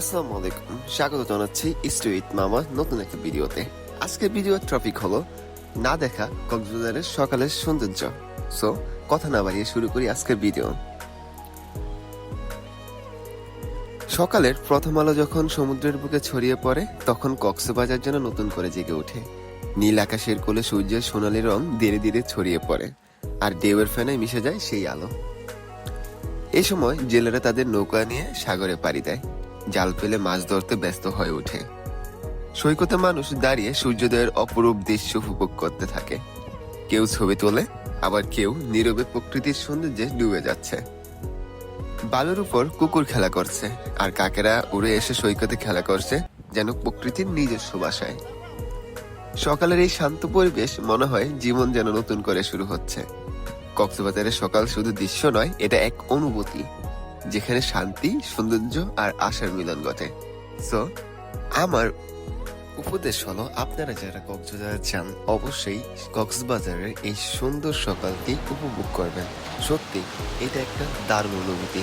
আসসালামু আলাইকুম। স্বাগত জানাচ্ছি স্টুইট মামা নতুন একটা ভিডিওতে। আজকের ভিডিওর টপিক হলো না দেখা কক্সবাজারের সকালের সৌন্দর্য। সো কথা না বাড়িয়ে শুরু করি আজকের ভিডিও। সকালের প্রথম আলো যখন সমুদ্রের বুকে ছড়িয়ে পড়ে, তখন কক্সবাজার যেন নতুন করে জেগে ওঠে। নীল আকাশের কোলে সূর্যের সোনালী রং ধীরে ধীরে ছড়িয়ে পড়ে, আর ঢেউয়ের ফেনায় মিশে যায় সেই আলো। এ সময় জেলেরা তাদের নৌকা নিয়ে সাগরে পাড়ি দেয়। জাল ফেলে মাছ ধরতে ব্যস্ত হয়ে ওঠে। সৈকতে মানুষ দাঁড়িয়ে সূর্যোদয়ের অপরূপ দৃশ্য উপভোগ করতে থাকে। কেউ ছবি তোলে, আবার কেউ নীরবে প্রকৃতির সৌন্দর্যে ডুবে যাচ্ছে। বালুর উপর কুকুর খেলা করছে, আর কাকেরা উড়ে এসে সৈকতে খেলা করছে, যেন প্রকৃতির নিজস্ব বাসায়। সকালের এই শান্ত পরিবেশ মনে হয় জীবন যেন নতুন করে শুরু হচ্ছে। কক্সবাজারের সকাল শুধু দৃশ্য নয়, এটা এক অনুভূতি। যেখানে শান্তি, সৌন্দর্য আর আশার মিলন ঘটে। সো আমার উপদেশ হলো, আপনারা যারা কক্সবাজার চান অবশ্যই কক্সবাজারের এই সুন্দর সকালটি উপভোগ করবেন। সত্যি, এটা একটা দারুণ অনুভূতি।